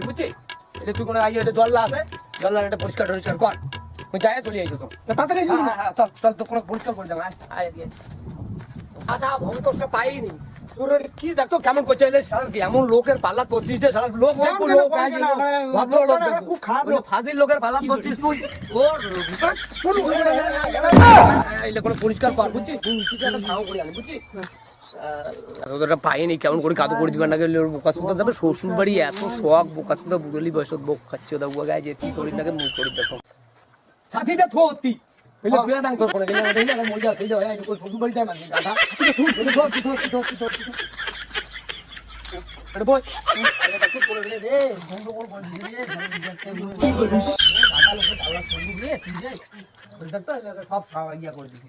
বুঝছিস এটা তুই কোনো আইয়ে জল্লা আছে জল্লা এটা পরিষ্কার টরিষ্কার কর তুই যাই চলে আইছো তো তাড়াতাড়ি হ্যাঁ, হ্যাঁ, হ্যাঁ, চল চল তো কোনো পরিষ্কার করে দেবো আয় আয় দিয়ে আদা ভঙ্করটা পাইনি কি দেখতো কেমন করছে এমন লোকের পাল্লা করছিস যে সারা লোক। ফাজিল লোকের পাল্লা তুই ওর পরিষ্কার কর বুঝছিস তোদের পাইনি, কেমন করে কাদু করে দিবেন না গেলে বোকা সুদা। যাবে শ্বশুর বাড়ি এত শখ, বোকা সুদা বুদলি বয়স বোক খাচ্ছে ওদা বুয়া গায়ে, যে কি করি নাকি মুখ করি দেখো। সাথীটা থো দেখতো সব খাওয়া ইয়া করে দিছি।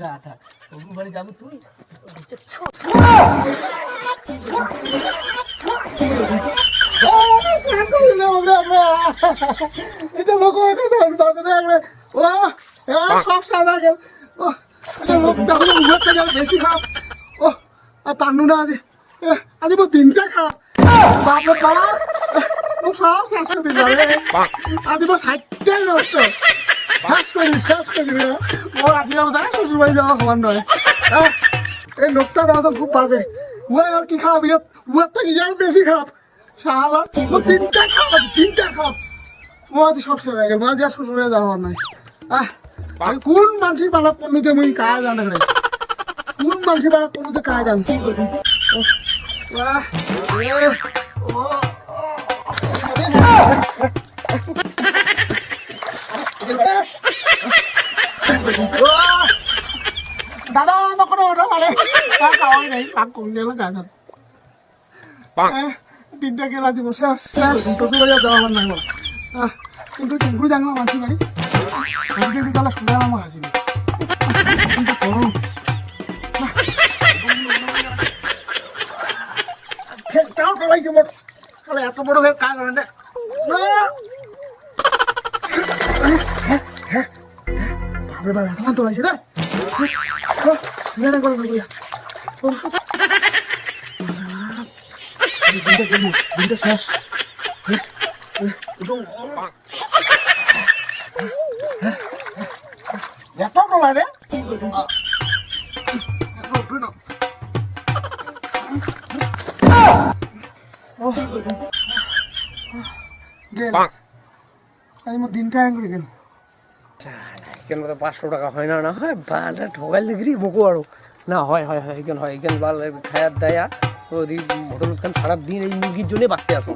গাধা শ্বশুর বাড়ি যাব তুই? এটা লোক ও সব সাদা গেল। ও এটা লোক তাহলে মুখের থেকে বেশি খারাপ। ও আর পান্নু না আজ। আজ দিনটা খারাপ। বাপরে বাপ। ও সব শেষ করে দিল আজ সাইকেল নষ্ট। শেষ করে দিল শেষ করে দিল মোর আজকে আমার দাদা শ্বশুর বাড়ি যাওয়া হওয়ার নয় এই লোকটা খুব বাজে আর কি খারাপ ইয়ার উয়ার থেকে খারাপ শালা তিনটা খারাপ তিনটা খারাপ ও আজ সব হয়ে গেল আজ আর শ্বশুর নাই আহ কোন মানুষের পাড়াত পড়নুতে মুই কায় জানে রে কোন মানুষের পাড়াত পড়নুতে কায় জান দাদা আমার কোনো ওটা মানে খাওয়াই নাই পাক কম গেল কাজ তিনটা গেলা দিব শেষ শেষ। শ্বশুর বাড়ি আর যাওয়া নাই আমার কিন্তু টেঙ্গুরি জানলাম মানুষের বাড়ি। আজকে বিকালে সোজা আমার হাসিবি কিন্তু করো খেলটাও খেলাই মোট খেলা এত বড় হয়ে কাজ হয় না। বাপরে বাবা এত তো রে। শেষ এত ডলার রে গেল আজ মোর দিনটা হ্যাং করে গেল। তো পাঁচশো টাকা হয় না না হয়? বালটা ঠকাই লিখি বকো আরও। না, হয় হয় হয় এখানে হয় এখানে বাল খায়ার দেয়া। হোটেল খান সারা দিন এই মুরগির জন্য বাচ্চা আসো